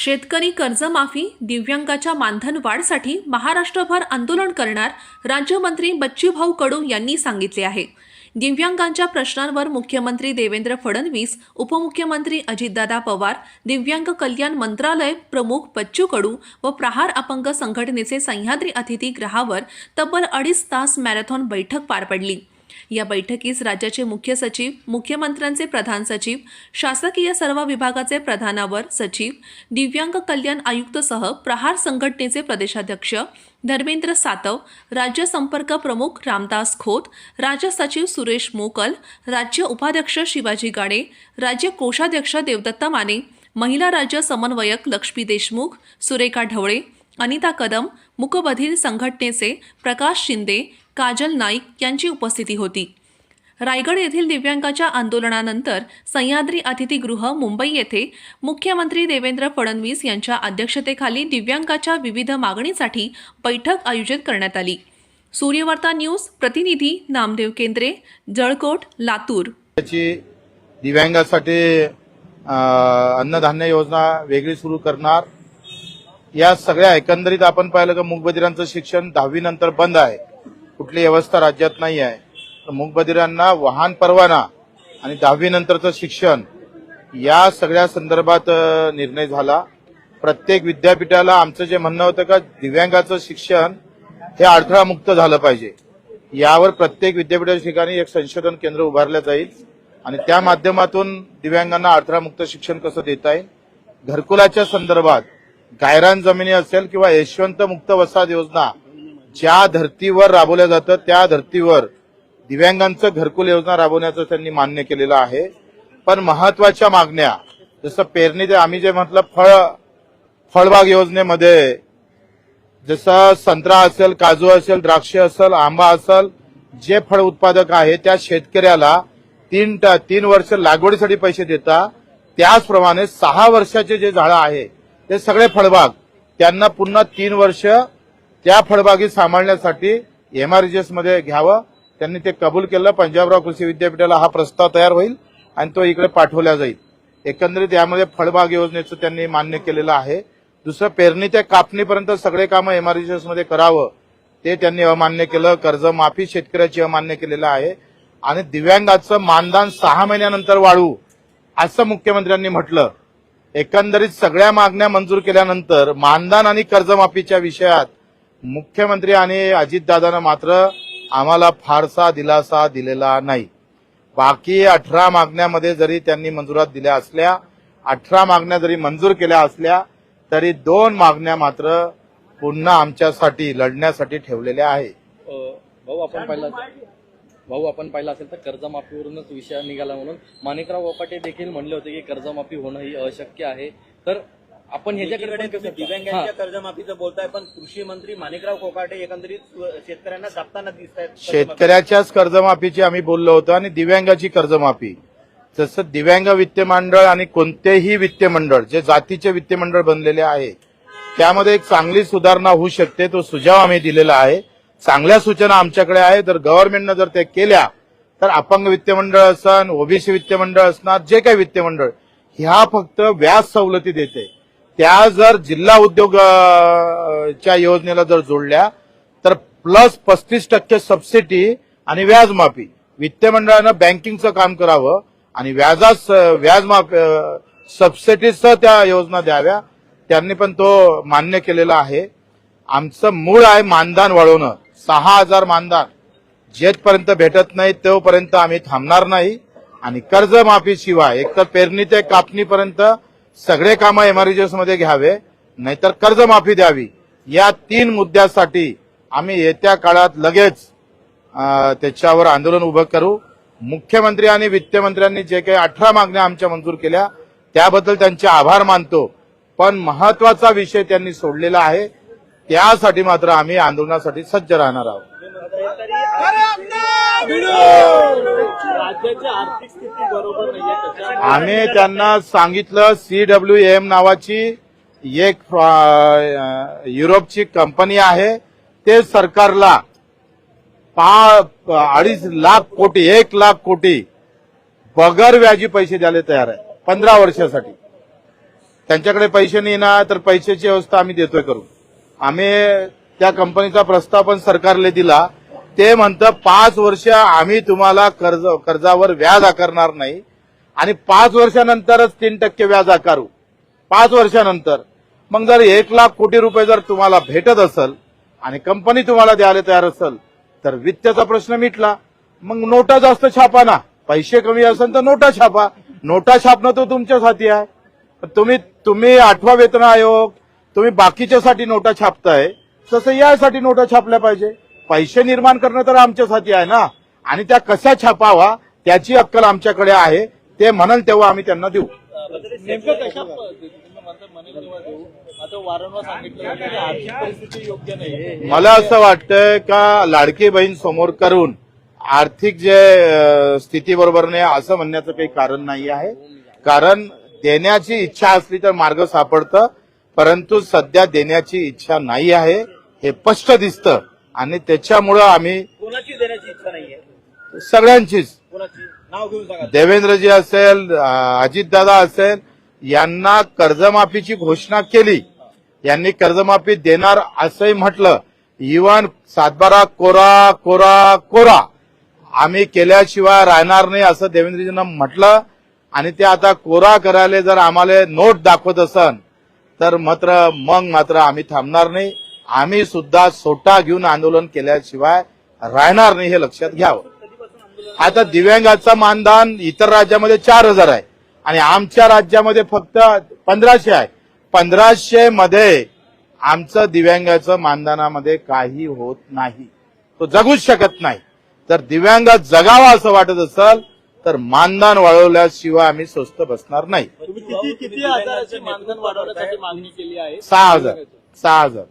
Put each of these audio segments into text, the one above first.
शेतकरी कर्जमाफी दिव्यांगाच्या मानधन वाढसाठी महाराष्ट्रभर आंदोलन करणार राज्यमंत्री बच्चूभाऊ कडू यांनी सांगितले आहे. दिव्यांगांच्या प्रश्नांवर मुख्यमंत्री देवेंद्र फडणवीस उपमुख्यमंत्री अजितदादा पवार दिव्यांग कल्याण मंत्रालय प्रमुख बच्चू कडू व प्रहार अपंग संघटनेचे सह्याद्री अतिथी ग्रहावर तब्बल अडीच तास मॅरेथॉन बैठक पार पडली. या बैठकीस राज्याचे मुख्य सचिव मुख्यमंत्र्यांचे प्रधान सचिव शासकीय सर्व विभागाचे प्रधानावर सचिव दिव्यांग कल्याण आयुक्तसह प्रहार संघटनेचे प्रदेशाध्यक्ष धर्मेंद्र सातव राज्य संपर्क प्रमुख रामदास खोत राज्य सचिव सुरेश मोकल राज्य उपाध्यक्ष शिवाजी गाडे राज्य कोषाध्यक्ष देवदत्त माने महिला राज्य समन्वयक लक्ष्मी देशमुख सुरेखा ढवळे अनिता कदम मुकबधीर संघटनेचे प्रकाश शिंदे काजल नाईक यांची उपस्थिती होती. रायगड येथील दिव्यांगाच्या आंदोलनानंतर सह्याद्री अतिथीगृह मुंबई येथे मुख्यमंत्री देवेंद्र फडणवीस यांच्या अध्यक्षतेखाली दिव्यांगाच्या विविध मागणीसाठी बैठक आयोजित करण्यात आली. सूर्यवार्ता न्यूज प्रतिनिधी नामदेव केंद्रे जळकोट लातूर. दिव्यांगासाठी अन्नधान्य योजना वेगळी सुरू करणार. या सगळ्या एकंदरीत आपण पाहिलं का मूकबधिरांचं शिक्षण दहावी नंतर बंद आहे. कुठली व्यवस्था राज्यात नाही आहे. तर मूकबधिरांना वाहन परवाना आणि दहावी नंतरचं शिक्षण या सगळ्या संदर्भात निर्णय झाला. प्रत्येक विद्यापीठाला आमचं जे म्हणणं होतं का दिव्यांगाचं शिक्षण हे अडथळामुक्त झालं पाहिजे. यावर प्रत्येक विद्यापीठाच्या ठिकाणी एक संशोधन केंद्र उभारलं जाईल आणि त्या माध्यमातून दिव्यांगांना अडथळामुक्त शिक्षण कसं देता येईल? घरकुलाच्या संदर्भात गायरान जमिनी असेल किंवा यशवंत मुक्त वसाहत योजना ज्या धर्तीवर राबवल्या जातं त्या धर्तीवर दिव्यांगांचं घरकुल योजना राबवण्याचं त्यांनी मान्य केलेलं आहे. पण महत्त्वाच्या मागण्या जसं पेरणी ते आम्ही जे म्हटलं फळ फळबाग योजनेमध्ये जसं संत्रा असेल काजू असेल द्राक्ष असेल आंबा असेल जे फळ उत्पादक आहे त्या शेतकऱ्याला तीन तीन वर्ष लागवडीसाठी पैसे देता त्याचप्रमाणे सहा वर्षाचे जे झाडं आहे ते सगळे फळबाग त्यांना पुन्हा तीन वर्ष त्या फळबागी सांभाळण्यासाठी एमआरजीएसमध्ये घ्यावं. त्यांनी ते कबूल केलं. पंजाबराव कृषी विद्यापीठाला हा प्रस्ताव तयार होईल आणि तो इकडे पाठवला जाईल. एकंदरीत यामध्ये फळबाग योजनेचं त्यांनी मान्य केलेलं आहे. दुसरं पेरणी ते कापणीपर्यंत सगळे कामं एमआरजीएसमध्ये करावं. ते त्यांनी अमान्य केलं. कर्जमाफी शेतकऱ्याची अमान्य केलेलं आहे. आणि दिव्यांगाचं मानधन सहा महिन्यानंतर वाढवू असं मुख्यमंत्र्यांनी म्हटलं. एकंदरीत सगळ्या मागण्या मंजूर केल्यानंतर मानधन आणि कर्जमाफीच्या विषयात मुख्यमंत्री आणि अजितदादानं मात्र आम्हाला फारसा दिलासा दिलेला नाही. बाकी अठरा मागण्यामध्ये जरी त्यांनी मंजुरात दिल्या असल्या अठरा मागण्या जरी मंजूर केल्या असल्या तरी दोन मागण्या मात्र पुन्हा आमच्यासाठी लढण्यासाठी ठेवलेल्या आहे भाऊ आपण पाहिलं भाऊ आपण पाहिलं असेल तर कर्जमाफीवरूनच विषय निघाला म्हणून. माणिकराव वपाटे देखील म्हणले होते की कर्जमाफी होणं ही अशक्य आहे. तर आपण ह्याच्याकडे तुम्ही कसं- दिव्यांगांच्या. कर्जमाफीचं बोलताय पण कृषी मंत्री माणिकराव कोकाटे एकंदरीत शेतकऱ्यांना दाबताना दिसत आहेत शेतकऱ्याच्याच कर्जमाफीची आम्ही बोललो होतो आणि दिव्यांगाची कर्जमाफी. जसं दिव्यांग वित्त मंडळ आणि कोणतेही वित्त मंडळ जे जातीचे वित्त मंडळ बनलेले आहे त्यामध्ये एक चांगली सुधारणा होऊ शकते तो सुझाव आम्ही दिलेला आहे. चांगल्या सूचना आमच्याकडे आहे. जर गव्हर्नमेंटनं जर ते केल्या तर अपंग वित्त मंडळ असन ओबीसी वित्त मंडळ असणार जे काही वित्त मंडळ ह्या फक्त व्याज सवलती देते. त्या जर जिल्हा उद्योग च्या योजनेला जर जोडल्या तर प्लस पस्तीस टक्के सबसिडी आणि व्याजमाफी. वित्त मंडळानं बँकिंगचं काम करावं आणि व्याजास व्याज माफ सबसिडीसह त्या योजना द्याव्या. त्यांनी पण तो मान्य केलेला आहे. आमचं मूळ आहे मानधन वाढवणं. सहा हजार मानधन. जेथपर्यंत भेटत नाही तोपर्यंत आम्ही थांबणार नाही. आणि कर्जमाफीशिवाय एकतर पेरणी ते कापणीपर्यंत सगळे कामं एमआरजीएसमध्ये घ्यावे नाहीतर कर्जमाफी द्यावी. या तीन मुद्द्यासाठी आम्ही येत्या काळात लगेच त्याच्यावर आंदोलन उभं करू. मुख्यमंत्री आणि वित्तमंत्र्यांनी जे काही अठरा मागण्या आमच्या मंजूर केल्या त्याबद्दल त्यांचे आभार मानतो. पण महत्त्वाचा विषय त्यांनी सोडलेला आहे. त्यासाठी मात्र आम्ही आंदोलनासाठी सज्ज राहणार आहोत. आम्ही त्यांना सांगितलं सीडब्ल्यू एम नावाची एक युरोपची कंपनी आहे. ते सरकारला अडीच लाख कोटी एक लाख कोटी बगर व्याजी पैसे द्यायला तयार आहे पंधरा वर्षासाठी. त्यांच्याकडे पैसे नाही ना तर पैशाची व्यवस्था आम्ही देतोय करून. आम्ही त्या कंपनीचा प्रस्ताव पण सरकारला दिला. ते म्हणतं पाच वर्ष आम्ही तुम्हाला कर्ज कर्जावर व्याज आकारणार नाही. आणि पाच वर्षानंतरच तीन टक्के व्याज आकारू. पाच वर्षानंतर. मग जर एक लाख कोटी रुपये जर तुम्हाला भेटत असेल आणि कंपनी तुम्हाला द्यायला तयार असेल तर वित्ताचा प्रश्न मिटला. मग नोटा जास्त छापा ना. पैसे कमी असेल तर नोटा छापा. नोटा छापणं तो तुमच्यासाठी आहे. तुम्ही तुम्ही आठवा वेतन आयोग तुम्ही बाकीच्यासाठी नोटा छापताय तसं यासाठी नोटा छापल्या पाहिजे. पैसे निर्माण करणं तर आमच्याच हाती आहे ना. आणि त्या कशा छापावा त्याची अक्कल आमच्याकडे आहे. ते म्हणाल तेव्हा आम्ही त्यांना देऊ. मला असं वाटतंय का लाडकी बहीण समोर करून आर्थिक जे स्थिती बरोबर नाही असं म्हणण्याचं काही कारण नाही आहे. कारण देण्याची इच्छा असली तर मार्ग सापडतं. परंतु सध्या देण्याची इच्छा नाही आहे हे स्पष्ट दिसतं. आणि त्याच्यामुळं आम्ही कोणाची देण्याची इच्छा नाहीये. सगळ्यांचीच. कोणाची? नाव घेऊन सांगा. देवेंद्रजी असेल अजितदादा असेल यांना कर्जमाफीची घोषणा केली. यांनी कर्जमाफी देणार असंही म्हटलं. इवन सातबारा कोरा कोरा कोरा. आम्ही केल्याशिवाय राहणार नाही असं देवेंद्रजींना म्हटलं. आणि ते आता कोरा करायला जर आम्हाला नोट दाखवत असन तर मात्र मग मात्र आम्ही थांबणार नाही. आम्ही सुद्धा सोटा घेऊन आंदोलन केल्याशिवाय राहणार नाही हे लक्षात घ्यावं. आता दिव्यांगाचं मानधन इतर राज्यामध्ये चार हजार आहे आणि आमच्या राज्यामध्ये फक्त पंधराशे आहे. पंधराशे मध्ये आमचं दिव्यांगाचं मानधनामध्ये काही होत नाही. तो जगूच शकत नाही. तर दिव्यांग जगावा असं वाटत असेल तर मानधन वाढवल्याशिवाय आम्ही स्वस्त बसणार नाही. तुम्ही किती किती हजाराची मानधन वाढवण्यासाठी मागणी केली आहे. सहा हजार. सहा हजार.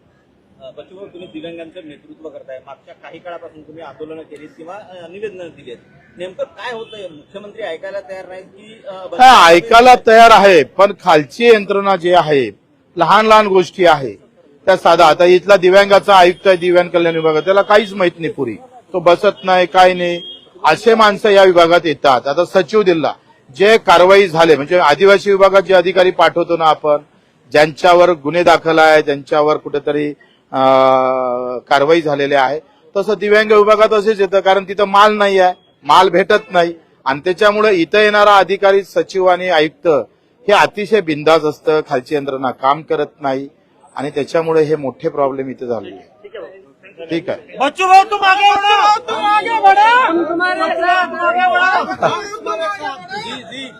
बच्चूभाऊ तुम्ही दिव्यांगांचं नेतृत्व करताय. मागच्या काही काळापासून तुम्ही आंदोलनं केलीत किंवा अं, निवेदनं दिलीत. नेमकं काय होतंय? मुख्यमंत्री ऐकायला तयार नाहीत की अं, हा ऐकायला तयार आहे पण खालची यंत्रणा जी आहे लहान लहान गोष्टी आहे त्या साधा आता इथला दिव्यांगाचा आयुक्त आहे दिव्यांग कल्याण विभागात त्याला काहीच माहीत नाही पुरी. तो बसत नाही काय नाही. असे माणसं या विभागात येतात. आता सचिव दिला जे कारवाई झाले म्हणजे आदिवासी विभागात जे अधिकारी पाठवतो ना आपण ज्यांच्यावर गुन्हे दाखल आहे ज्यांच्यावर कुठेतरी कारवाई झालेली आहे तसं दिव्यांग विभागात असेच येतं कारण तिथं माल नाही आहे माल भेटत नाही. आणि त्याच्यामुळे इथं येणारा अधिकारी सचिव आणि आयुक्त हे अतिशय बिंदास असतं खालची यंत्रणा काम करत नाही. आणि त्याच्यामुळे हे मोठे प्रॉब्लेम इथे झालेले आहे ठीक है बच्चों बहुत तुम आगे बढ़ो तुम आगे बढ़ो तुम्हारे साथ आगे बढ़ो जी जी